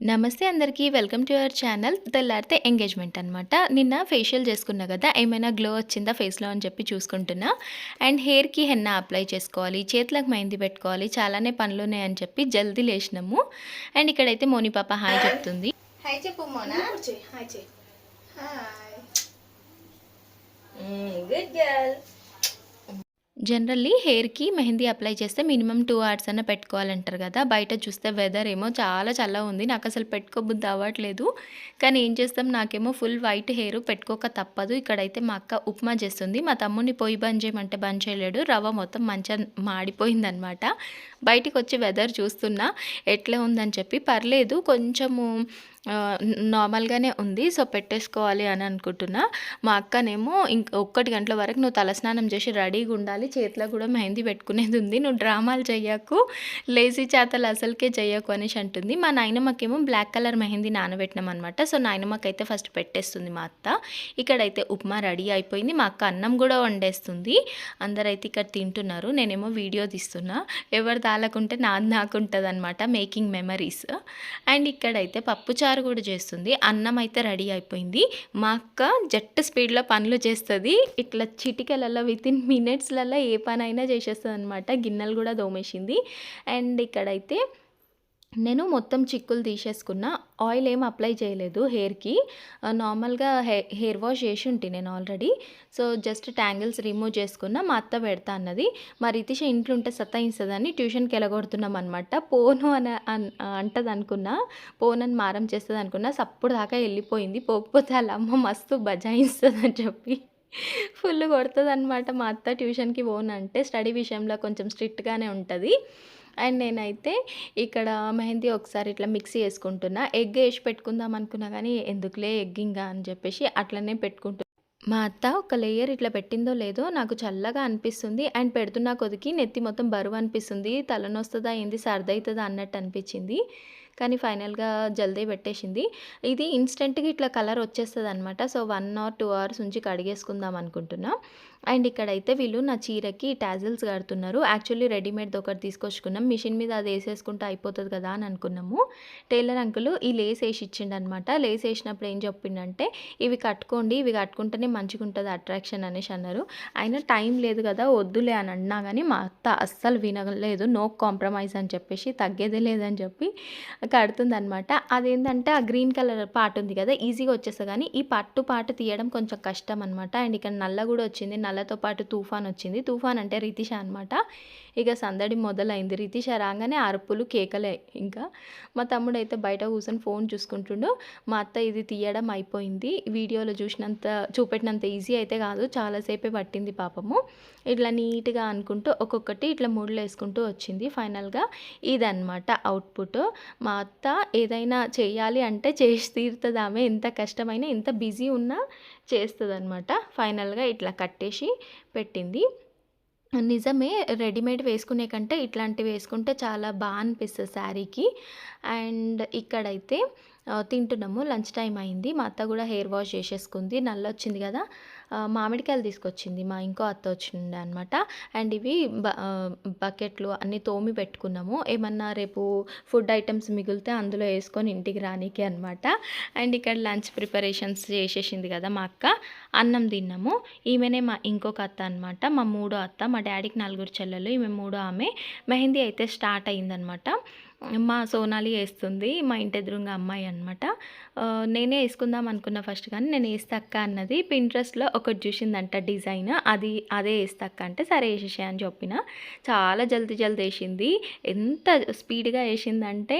నమస్తే అందరికీ welcome to our channel తెల్లారితే ఎంగేజ్మెంట్ అనమాట నిన్న ఫేషియల్ చేసుకున్నా కదా ఏమైనా గ్లో వచ్చిందా ఫేస్లో అని చెప్పి చూసుకుంటున్నా. అండ్ హెయిర్కి హెన్న అప్లై చేసుకోవాలి చేతులకు మెహందీ పెట్టుకోవాలి చాలానే పనులు ఉన్నాయని చెప్పి జల్దీ లేచినాము. అండ్ ఇక్కడైతే మోని పాప హాయ్ చెప్తుంది. హాయ్ చెప్పు మోనా. హాయ్ చెయ్యి హాయ్. Good girl. జనరల్లీ హెయిర్కి మెహందీ అప్లై చేస్తే మినిమం టూ అవర్స్ అన్న పెట్టుకోవాలంటారు కదా. బయట చూస్తే వెదర్ ఏమో చాలా చల్లగా ఉంది. నాకు అసలు పెట్టుకోబుద్ధి అవ్వట్లేదు. కానీ ఏం చేస్తాం? నాకేమో ఫుల్ వైట్ హెయిర్ పెట్టుకోక తప్పదు. ఇక్కడైతే మా అక్క ఉప్మా చేస్తుంది. మా తమ్ముడిని పొయ్యి బంద్ చేయమంటే బంద్ చేయలేడు. రవ్వ మొత్తం మంచిగా మాడిపోయిందనమాట బయటికి వచ్చి వెదర్ చూస్తున్నా ఎట్లా ఉందని చెప్పి పర్లేదు కొంచెము నార్మల్గానే ఉంది. సో పెట్టేసుకోవాలి అని అనుకుంటున్నా. మా అక్కనేమో ఇంక ఒక్కటి గంటల వరకు నువ్వు తలస్నానం చేసి రెడీగా ఉండాలి. చేతిలో కూడా మెహందీ పెట్టుకునేది ఉంది. నువ్వు డ్రామాలు చెయ్యకు. లేజీ చేతలు అసలుకే చెయ్యకు అనేసి అంటుంది. మా నాయనమ్మకేమో బ్లాక్ కలర్ మెహందీ నానబెట్టినాం అనమాట సో నాయనమ్మకైతే ఫస్ట్ పెట్టేస్తుంది మా అత్త. ఇక్కడైతే ఉప్మా రెడీ అయిపోయింది. మా అక్క అన్నం కూడా వండేస్తుంది. అందరైతే ఇక్కడ తింటున్నారు. నేనేమో వీడియో తీస్తున్నా. ఎవరిది తాలకుంటే నాది నాకు ఉంటుంది అనమాట మేకింగ్ మెమరీస్. అండ్ ఇక్కడైతే పప్పుచారు కూడా చేస్తుంది. అన్నం అయితే రెడీ అయిపోయింది. మా అక్క జట్టు స్పీడ్లో పనులు చేస్తుంది. ఇట్లా చిటికలలో విత్ ఇన్ మినిట్స్లలో ఏ పనైనా చేసేస్తుంది అనమాట గిన్నెలు కూడా దోమేసింది. అండ్ ఇక్కడైతే నేను మొత్తం చిక్కులు తీసేసుకున్న. ఆయిల్ ఏం అప్లై చేయలేదు హెయిర్కి నార్మల్గా uh, హె హెయిర్ వాష్ చేసి ఉంటే నేను already so just tangles remove చేసుకున్న. మా అత్త పెడతా అన్నది. మా రితిష ఇంట్లో ఉంటే సతాయిస్తుందని ట్యూషన్కి వెళ్ళగొడుతున్నాం అనమాట పోను అని అన్- అంటది అనుకున్నా. పోనని మారం చేస్తుంది అనుకున్నా. సప్పుడు దాకా వెళ్ళిపోయింది. పోకపోతే వాళ్ళ అమ్మ మస్తు బజాయిస్తుంది అని చెప్పి ఫుల్ కొడుతుంది అనమాట మా అత్త. ట్యూషన్కి పోను అంటే స్టడీ విషయంలో కొంచెం స్ట్రిక్ట్గానే ఉంటుంది. అండ్ నేనైతే ఇక్కడ మెహందీ ఒకసారి ఇట్లా మిక్సీ వేసుకుంటున్నా ఎగ్ వేసి పెట్టుకుందాం అనుకున్నా కానీ ఎందుకులే ఎగ్ ఇంకా అని చెప్పేసి అట్లనే పెట్టుకుంటున్నా. మా అత్త ఒక లేయర్ ఇట్లా పెట్టిందో లేదో నాకు చల్లగా అనిపిస్తుంది. అండ్ పెడుతున్న కొద్దికి నెత్తి మొత్తం బరువు అనిపిస్తుంది. తలనొస్తుందా ఏంది సర్దవుతుందా అన్నట్టు అనిపించింది. కానీ ఫైనల్గా జల్దీ పెట్టేసింది. ఇది ఇన్స్టెంట్గా ఇట్లా కలర్ వచ్చేస్తుంది అనమాట so one or two hours ఉంచి కడిగేసుకుందాం అనుకుంటున్నాం. అండ్ ఇక్కడైతే వీళ్ళు నా చీరకి టాజిల్స్ కడుతున్నారు. యాక్చువల్లీ రెడీమేడ్ ఒకటి తీసుకొచ్చుకున్నాం. మిషన్ మీద అది వేసేసుకుంటే అయిపోతుంది కదా అని అనుకున్నాము. టైలర్ అంకుల్ ఈ లేస్ వేసి ఇచ్చిండు అనమాట లేస్ వేసినప్పుడు ఏం చెప్పిండంటే ఇవి కట్టుకోండి ఇవి కట్టుకుంటేనే మంచిగా ఉంటుంది అట్రాక్షన్ అనేసి అన్నారు. అయినా టైం లేదు కదా వద్దులే అని అన్నా కానీ మా అత్త అస్సలు వినలేదు. నో కాంప్రమైజ్ అని చెప్పేసి తగ్గేదే లేదని చెప్పి కడుతుంది అనమాట అదేంటంటే ఆ గ్రీన్ కలర్ పార్ట్ ఉంది కదా ఈజీగా వచ్చేస్తుంది. కానీ ఈ పట్టు పాట తీయడం కొంచెం కష్టం అనమాట అండ్ ఇక్కడ నల్ల కూడా వచ్చింది. నల్లతో పాటు తుఫాన్ వచ్చింది. తుఫాన్ అంటే రితిష అనమాట ఇక సందడి మొదలైంది. రితిష రాగానే అరుపులు కేకలే ఇంకా. మా తమ్ముడు అయితే బయట కూర్చొని ఫోన్ చూసుకుంటుండు. మా అత్త ఇది తీయడం అయిపోయింది. వీడియోలో చూసినంత చూపెట్టినంత ఈజీ అయితే కాదు. చాలాసేపే పట్టింది పాపము. ఇట్లా నీట్గా అనుకుంటూ ఒక్కొక్కటి ఇట్లా మూడులు వేసుకుంటూ వచ్చింది ఫైనల్గా. ఇదన్నమాట అవుట్పుట్. మా అత్త ఏదైనా చేయాలి అంటే చేసి తీరుతుంది ఆమె. ఎంత కష్టమైనా ఎంత బిజీ ఉన్నా చేస్తుంది అనమాట ఫైనల్గా ఇట్లా కట్టేసి పెట్టింది. నిజమే రెడీమేడ్ వేసుకునే కంటే ఇట్లాంటివి వేసుకుంటే చాలా బాగా అనిపిస్తుంది శారీకి. అండ్ ఇక్కడైతే తింటున్నాము లంచ్ టైం అయింది. మా అత్త కూడా హెయిర్ వాష్ చేసేసుకుంది. నల్ల వచ్చింది కదా. మామిడికాయలు తీసుకొచ్చింది. మా ఇంకో అత్త వచ్చిండే అనమాట అండ్ ఇవి బ బకెట్లు అన్నీ తోమి పెట్టుకున్నాము. ఏమన్నా రేపు ఫుడ్ ఐటమ్స్ మిగిలితే అందులో వేసుకొని ఇంటికి రానికి అనమాట అండ్ ఇక్కడ లంచ్ ప్రిపరేషన్స్ చేసేసింది కదా మా అక్క. అన్నం తిన్నాము. ఈమెనే మా ఇంకొక అత్త అనమాట మా మూడో అత్త. మా డాడీకి నలుగురు చెల్లెలు. ఈమె మూడో ఆమె. మెహందీ అయితే స్టార్ట్ అయిందనమాట మా సోనాలి వేస్తుంది మా ఇంటి ఎదురుగా అమ్మాయి అనమాట నేనే వేసుకుందాం అనుకున్నా ఫస్ట్ కానీ నేను వేస్తాక్క అన్నది. పింట్రెస్ట్లో ఒకటి చూసిందంట డిజైన్ అది అదే వేస్తాక్క అంటే సరే వేసేసే అని చెప్పిన. చాలా జల్దీ జల్దీ వేసింది. ఎంత స్పీడ్గా వేసిందంటే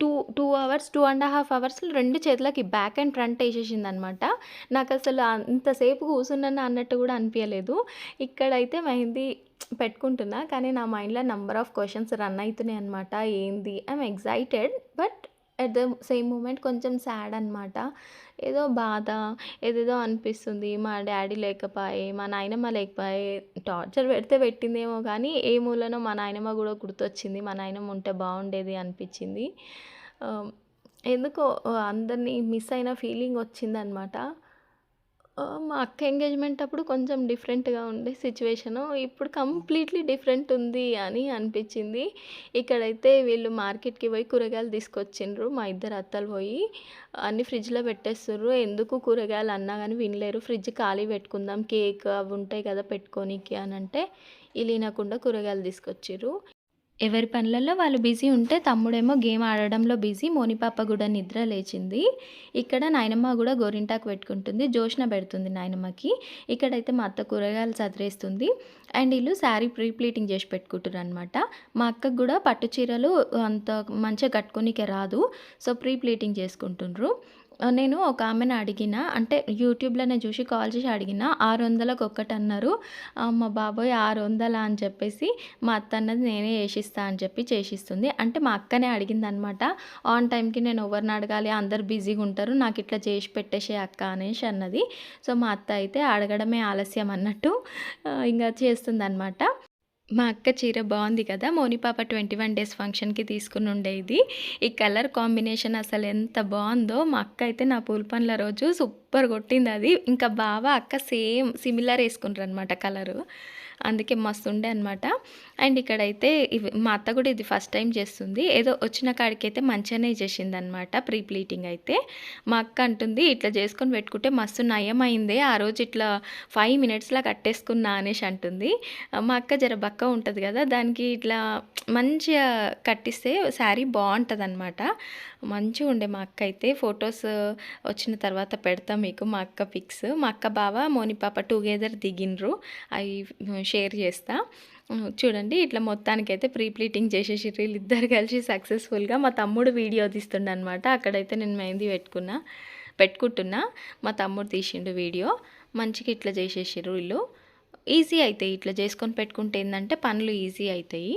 two two hours two and half అవర్స్లో రెండు చేతులకి బ్యాక్ అండ్ ఫ్రంట్ వేసేసింది అనమాట నాకు అసలు అంతసేపు కూర్చున్నాను అన్నట్టు కూడా అనిపించలేదు ఇక్కడైతే మెహందీ పెట్టుకుంటున్నా కానీ నా మైండ్లో నెంబర్ ఆఫ్ క్వశ్చన్స్ రన్ అవుతున్నాయి అనమాట ఏంది? I'm excited but at the same moment కొంచెం సాడ్ అనమాట ఏదో బాధ ఏదేదో అనిపిస్తుంది. మా డాడీ లేకపోయే మా నాయనమ్మ లేకపోయే టార్చర్ పెడితే పెట్టిందేమో కానీ ఏ మూలనో మా నాయనమ్మ కూడా గుర్తొచ్చింది. మా నాయనమ్మ ఉంటే బాగుండేది అనిపించింది. ఎందుకో అందరినీ మిస్ అయిన ఫీలింగ్ వచ్చిందనమాట మా అక్క ఎంగేజ్‌మెంట్ అప్పుడు కొంచెం డిఫరెంట్‌గా ఉండే సిచ్యువేషను ఇప్పుడు కంప్లీట్‌లీ డిఫరెంట్ ఉంది అని అనిపించింది. ఇక్కడైతే వీళ్ళు మార్కెట్‌కి పోయి కూరగాయలు తీసుకొచ్చిండ్రు. మా ఇద్దరు అత్తలు పోయి అన్ని ఫ్రిడ్జ్‌లో పెట్టేస్తుర్రు. ఎందుకు కూరగాయలు అన్నా కానీ వినలేరు. ఫ్రిడ్జ్ ఖాళీ పెట్టుకుందాం కేక్ అవి ఉంటాయి కదా పెట్టుకోనీకి అని అంటే ఇనకుండా కూరగాయలు తీసుకొచ్చిర్రు. ఎవరి పనులలో వాళ్ళు బిజీ ఉంటే తమ్ముడేమో గేమ్ ఆడడంలో బిజీ. మోనిపాప కూడా నిద్ర లేచింది. ఇక్కడ నాయనమ్మ కూడా గోరింటాకు పెట్టుకుంటుంది. జోష్న పెడుతుంది నాయనమ్మకి. ఇక్కడైతే మా అత్త కూరగాయలు చదివేస్తుంది అండ్ వీళ్ళు శారీ ప్రీ ప్లీటింగ్ చేసి పెట్టుకుంటుర్రనమాట. మా అక్కకు కూడా పట్టు చీరలు అంత మంచిగా కట్టుకోనీకే రాదు. సో, ప్రీ ప్లీటింగ్ చేసుకుంటుండ్రు. నేను ఒక ఆమెను అడిగిన అంటే యూట్యూబ్‌లోనే చూసి కాల్ చేసి అడిగిన. ఆరు వందలకు ఒక్కటి అన్నారు మా బాబోయ్! 600 అని చెప్పేసి మా అత్త అన్నది నేనే చేసిస్తా అని చెప్పి చేసిస్తుంది. అంటే మా అక్కనే అడిగింది అనమాట ఆన్ టైంకి నేను ఎవరిని అడగాలి అందరు బిజీగా ఉంటారు. నాకు ఇట్లా చేసి పెట్టేసే అక్క అనేసి అన్నది. సో, మా అత్త అయితే అడగడమే ఆలస్యం అన్నట్టు ఇంకా చేస్తుంది అనమాట మా అక్క చీర బాగుంది కదా! మోనిపాప ట్వంటీ వన్ డేస్ ఫంక్షన్‌కి తీసుకుని ఉండేది ఈ కలర్ కాంబినేషన్ అసలు ఎంత బాగుందో మా అక్క అయితే నా పూల పనుల రోజు సూపర్ కొట్టింది అది ఇంకా బావ, అక్క సేమ్ సిమిలర్ ఏసుకుండ్రనమాట కలరు. అందుకే మస్తు ఉండే అనమాట. అండ్ ఇక్కడైతే ఇవి మా అత్త కూడా ఇది ఫస్ట్ టైం చేస్తుంది. ఏదో వచ్చిన కాడికైతే మంచిగానే చేసింది అనమాట ప్రీ ప్లీటింగ్ అయితే. మా అక్క అంటుంది ఇట్లా చేసుకొని పెట్టుకుంటే మస్తు నయమైంది ఆ రోజు ఇట్లా ఫైవ్ మినిట్స్లా కట్టేసుకున్నా అనేసి అంటుంది. మా అక్క జర బక్క ఉంటుంది కదా! దానికి ఇట్లా మంచిగా కట్టిస్తే శారీ బాగుంటుంది అన్నమాట మంచిగా ఉండే మా అక్క అయితే. ఫొటోస్ వచ్చిన తర్వాత పెడతాం మీకు మా అక్క పిక్స్. మా అక్క, బావ, మోని పాప టుగెదర్ దిగిండ్రు. అవి షేర్ చేస్తా. చూడండి ఇట్లా మొత్తానికైతే ప్రీ ప్లీటింగ్ చేసేసిర్రు వీళ్ళిద్దరు కలిసి సక్సెస్‌ఫుల్‌గా. మా తమ్ముడు వీడియో తీస్తుండనమాట. అక్కడైతే నేను మెహందీ పెట్టుకున్నా పెట్టుకుంటున్నా. మా తమ్ముడు తీసిండు వీడియో. మంచిగా ఇట్లా చేసేసారు వీళ్ళు. ఈజీ అవుతాయి ఇట్లా చేసుకొని పెట్టుకుంటే ఏంటంటే పనులు ఈజీ అవుతాయి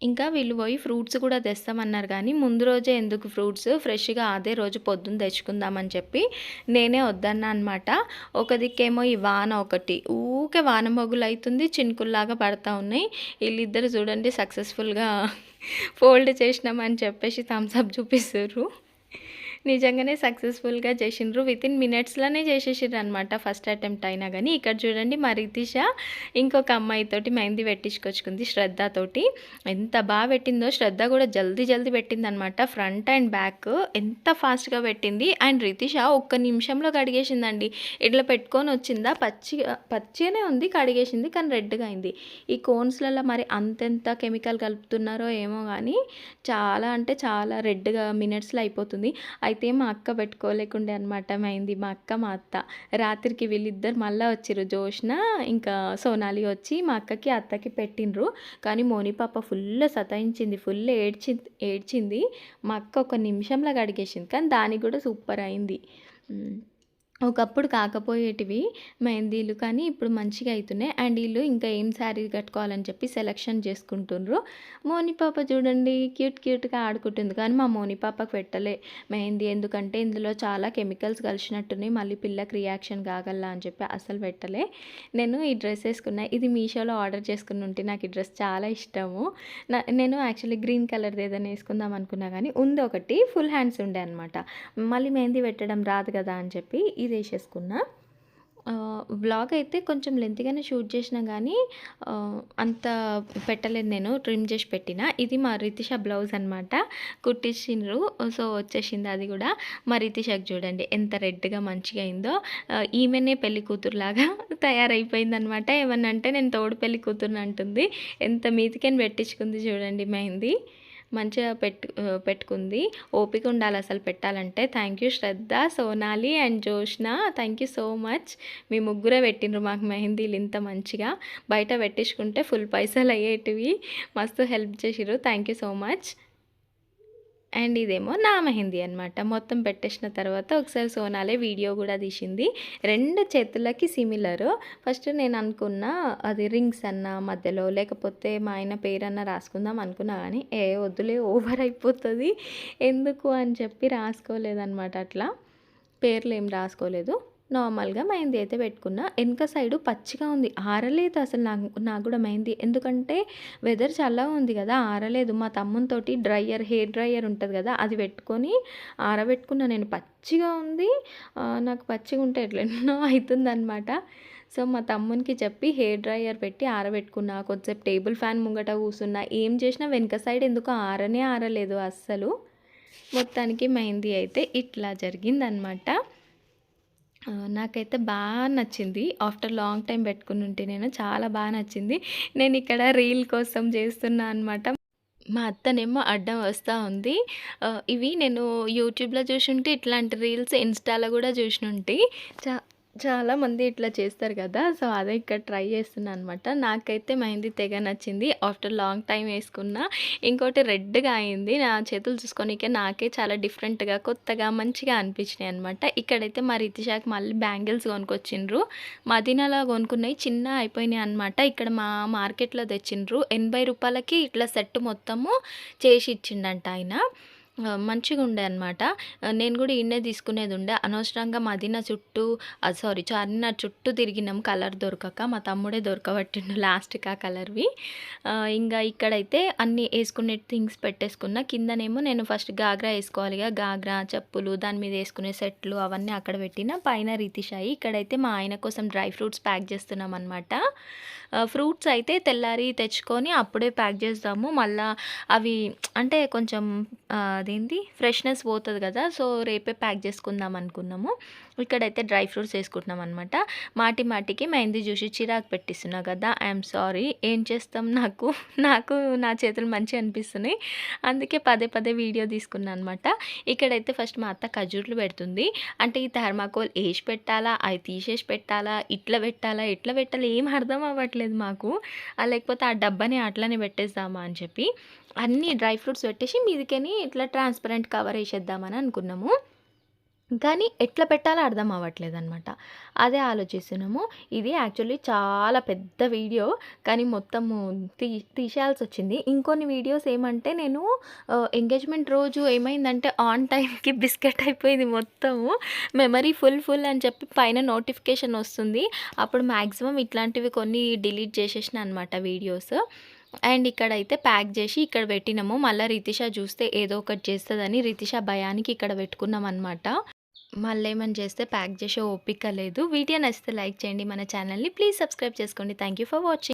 ఇంకా వీళ్ళు పోయి ఫ్రూట్స్ కూడా తెస్తామన్నారు కానీ ముందు రోజే ఎందుకు ఫ్రూట్స్ ఫ్రెష్‌గా అదే రోజు పొద్దున్న తెచ్చుకుందామని చెప్పి నేనే వద్దన్నా అనమాట. ఒక దిక్కేమో ఈ వాన ఒకటి. ఊకే వాన మొగులైతుంది. చినుకుల్లాగా పడతా ఉన్నాయి. వీళ్ళిద్దరు చూడండి సక్సెస్‌ఫుల్‌గా ఫోల్డ్ చేసినామని చెప్పేసి థమ్స్ అప్ నిజంగానే సక్సెస్‌ఫుల్‌గా చేసిండ్రు. వితిన్ మినిట్స్‌లోనే చేసేసిర్రనమాట ఫస్ట్ అటెంప్ట్ అయినా కానీ ఇక్కడ చూడండి మా రితిష ఇంకొక అమ్మాయితోటి మెహందీ పెట్టించుకొచ్చుకుంది శ్రద్ధతోటి. ఎంత బాగా పెట్టిందో శ్రద్ధ కూడా జల్దీ జల్దీ పెట్టిందనమాట. ఫ్రంట్ అండ్ బ్యాక్ ఎంత ఫాస్ట్‌గా పెట్టింది. అండ్ రితిష ఒక్క నిమిషంలో కడిగేసిందండి. ఇట్లా పెట్టుకొని వచ్చిందా పచ్చిగా పచ్చిగానే ఉంది కడిగేసింది. కానీ రెడ్‌గా అయింది. ఈ కోన్స్‌లలో మరి అంతెంత కెమికల్ కలుపుతున్నారో ఏమో కానీ చాలా అంటే చాలా రెడ్‌గా మినిట్స్‌లో అయిపోతుంది. అయితే అయితే మా అక్క పెట్టుకోలేకుండే అనమాట మైంది మా అక్క, మా అత్త. రాత్రికి వీళ్ళిద్దరు మళ్ళీ వచ్చిర్రు. జోష్న ఇంకా సోనాలి వచ్చి మా అక్కకి, అత్తకి పెట్టిండ్రు. కానీ మోని పాప ఫుల్ సతాయించింది. ఫుల్ ఏడ్చి ఏడ్చింది. మా అక్క ఒక నిమిషంలో కడిగేసింది. కానీ దానికి కూడా సూపర్ అయింది. ఒకప్పుడు కాకపోయేటివి మెహందీలు కానీ ఇప్పుడు మంచిగా అవుతున్నాయి అండ్ వీళ్ళు ఇంకా ఏం శారీ కట్టుకోవాలని చెప్పి సెలక్షన్ చేసుకుంటుండ్రు. మోని పాప చూడండి క్యూట్ క్యూట్‌గా ఆడుకుంటుంది. కానీ మా మోని పాపకు పెట్టలే మెహందీ. ఎందుకంటే ఇందులో చాలా కెమికల్స్ కలిసినట్టున్నాయి. మళ్ళీ పిల్లకి రియాక్షన్ కాగల అని చెప్పి అసలు పెట్టలే. నేను ఈ డ్రెస్ వేసుకున్నా ఇది మీషోలో ఆర్డర్ చేసుకుని ఉంటే నాకు ఈ డ్రెస్ చాలా ఇష్టము. నేను యాక్చువల్లీ గ్రీన్ కలర్‌ది ఏదైనా వేసుకుందాం అనుకున్నా కానీ ఉంది ఒకటి ఫుల్ హ్యాండ్స్ ఉండే అనమాట. మళ్ళీ మెహందీ పెట్టడం రాదు కదా అని చెప్పి ఇది ఏసేసుకున్నా. వ్లాగ్ అయితే కొంచెం లెంత్గానే షూట్ చేసినా కానీ అంత పెట్టలేదు నేను. ట్రిమ్ చేసి పెట్టిన. ఇది మా రితిష బ్లౌజ్ అనమాట. కుట్టించిండ్రు. సో, వచ్చేసింది అది కూడా. మా రితిషకి చూడండి ఎంత రెడ్‌గా మంచిగా అయిందో. ఈమెనే పెళ్ళి కూతురులాగా తయారైపోయిందనమాట. ఏమన్నా అంటే నేను తోడు పెళ్ళి కూతురుని అంటుంది. ఎంత మీతికని పెట్టించుకుంది చూడండి మెహందీ. మంచిగా పెట్టు పెట్టుకుంది. ఓపిక ఉండాలి అసలు పెట్టాలంటే. Thank you Shraddha, Sonali and Joshna. Thank you so much. మీ ముగ్గురే పెట్టిండ్రు మాకు మెహందీలు ఇంత మంచిగా. బయట పెట్టించుకుంటే ఫుల్ పైసలు అయ్యేటివి. మస్తు హెల్ప్ చేసిర్రు. Thank you so much. And ఇదేమో నా మెహందీ అనమాట. మొత్తం పెట్టేసిన తర్వాత ఒకసారి సోనాలే వీడియో కూడా తీసింది. రెండు చేతులకి సిమిలర్. ఫస్ట్ నేను అనుకున్న అది రింగ్స్ అన్నా మధ్యలో లేకపోతే మా ఆయన పేరన్నా రాసుకుందాం అనుకున్నా కానీ ఏ వద్దులే ఓవర్ అయిపోతుంది ఎందుకు అని చెప్పి రాసుకోలేదనమాట అట్లా. పేర్లు ఏం రాసుకోలేదు. నార్మల్‌గా మెహందీ అయితే పెట్టుకున్నా. వెనక సైడు పచ్చిగా ఉంది. ఆరలేదు అసలు నాకు నాకు కూడా మెహందీ. ఎందుకంటే వెదర్ చల్లగా ఉంది కదా ఆరలేదు. మా తమ్మునితోటి డ్రైయర్ హెయిర్ డ్రైయర్ ఉంటుంది కదా అది పెట్టుకొని ఆరబెట్టుకున్నా నేను. పచ్చిగా ఉంది. నాకు పచ్చిగా ఉంటే ఎట్లెన్నో అవుతుందనమాట సో, మా తమ్మునికి చెప్పి హెయిర్ డ్రైయర్ పెట్టి ఆరబెట్టుకున్నా. కొద్దిసేపు టేబుల్ ఫ్యాన్ ముంగట కూసున్నా. ఏం చేసినా వెనక సైడ్ ఎందుకో ఆరనే ఆరలేదు అస్సలు. మొత్తానికి మెహందీ అయితే ఇట్లా జరిగిందనమాట. నాకైతే బాగా నచ్చింది. ఆఫ్టర్ లాంగ్ టైం పెట్టుకుని ఉంటే నేను చాలా బాగా నచ్చింది. నేను ఇక్కడ రీల్ కోసం చేస్తున్నా అనమాట. మా అత్తనేమో అడ్డం వస్తూ ఉంది. ఇవి నేను యూట్యూబ్‌లో చూసుంటే ఇట్లాంటి రీల్స్ ఇన్‌స్టాలో కూడా చూసి ఉంటే చా చాలామంది ఇట్లా చేస్తారు కదా సో, అదే ఇక్కడ ట్రై చేస్తున్నాను అనమాట. నాకైతే మెహందీ తెగ నచ్చింది. ఆఫ్టర్ లాంగ్ టైం వేసుకున్న ఇంకోటి రెడ్‌గా అయింది. నా చేతులు చూసుకోనీకే నాకే చాలా డిఫరెంట్‌గా, కొత్తగా, మంచిగా అనిపించినాయి అనమాట. ఇక్కడైతే మా రితిషాకి మళ్ళీ బ్యాంగిల్స్ కొనుక్కొచ్చిండ్రు. మదీనాలో కొనుక్కున్నాయి చిన్నగా అయిపోయినాయి అనమాట. ఇక్కడ మా మార్కెట్‌లో తెచ్చిండ్రు. ఎనభై రూపాయలకి ఇట్లా సెట్ మొత్తము చేసి ఇచ్చిండంట ఆయన. మంచిగా ఉండే అనమాట. నేను కూడా ఇన్నే తీసుకునేది ఉండే అనవసరంగా మదీనా చుట్టూ ఆహ్, సారీ చార్మినార్ చుట్టూ తిరిగినాం కలర్ దొరకక. మా తమ్ముడే దొరకబట్టిండు లాస్ట్‌కి ఆ కలర్‌వి. ఇంకా ఇక్కడైతే అన్నీ వేసుకునే థింగ్స్ పెట్టేసుకున్నా. కిందనేమో నేను ఫస్ట్ గాగ్రా ఏసుకోవాలిగా. గాగ్రా, చెప్పులు, దాని మీద వేసుకునే సెట్లు అవన్నీ అక్కడ పెట్టిన పైన రీతిషాయి ఇక్కడైతే మా ఆయన కోసం డ్రై ఫ్రూట్స్ ప్యాక్ చేస్తున్నాం అనమాట. ఫ్రూట్స్ అయితే తెల్లారి తెచ్చుకొని అప్పుడే ప్యాక్ చేస్తాము మళ్ళా అవి అంటే కొంచెం అదేంటి అదేంది ఫ్రెష్‌నెస్ పోతుంది కదా సో, రేపే ప్యాక్ చేసుకుందాం అనుకున్నాము. ఇక్కడైతే డ్రై ఫ్రూట్స్ వేసుకుంటున్నాం అనమాట. మాటి మాటికి మెహందీ చూసి చిరాకు పెట్టిస్తున్నా కదా ఐఎమ్ సారీ. ఏం చేస్తాం నాకు నాకు నా చేతులు మంచిగా అనిపిస్తున్నాయి. అందుకే పదే పదే వీడియో తీసుకున్నాను అనమాట. ఇక్కడైతే ఫస్ట్ మా అత్త ఖర్జూర్లు పెడుతుంది. అంటే ఈ థర్మాకోల్ వేసి పెట్టాలా? అవి తీసేసి పెట్టాలా? ఇట్లా పెట్టాలా? ఎట్లా పెట్టాలా? ఏం అర్థం అవ్వట్లేదు మాకు. లేకపోతే ఆ డబ్బాని అట్లనే పెట్టేస్తామా అని చెప్పి. అన్నీ డ్రై ఫ్రూట్స్ పెట్టేసి మీదికని ఇట్లా ట్రాన్స్‌పరెంట్ కవర్ వేసేద్దామని అనుకున్నాము. కానీ ఎట్లా పెట్టాలో అర్థం అవ్వట్లేదనమాట. అదే ఆలోచిస్తున్నాము. ఇది యాక్చువల్లీ చాలా పెద్ద వీడియో. కానీ మొత్తము తీ తీసేయాల్సి వచ్చింది ఇంకొన్ని వీడియోస్ ఏమంటే నేను ఎంగేజ్‌మెంట్ రోజు ఏమైందంటే ఆన్ టైంకి బిస్కెట్ అయిపోయింది మొత్తము. మెమరీ ఫుల్ ఫుల్ అని చెప్పి పైన నోటిఫికేషన్ వస్తుంది. అప్పుడు మ్యాక్సిమం ఇట్లాంటివి కొన్ని డిలీట్ చేసేసిన అనమాట వీడియోస్. అండ్ ఇక్కడైతే ప్యాక్ చేసి ఇక్కడ పెట్టినాము. మళ్ళీ రితిష చూస్తే ఏదో ఒకటి చేస్తదని రితిష భయానికి ఇక్కడ పెట్టుకున్నాం అనమాట. ఏమని చేస్తే ప్యాక్ చేసే ఓపిక లేదు. వీడియో నచ్చితే లైక్ చేయండి మన ఛానల్‌ని. ప్లీజ్ సబ్స్క్రైబ్ చేసుకోండి. Thank you for watching.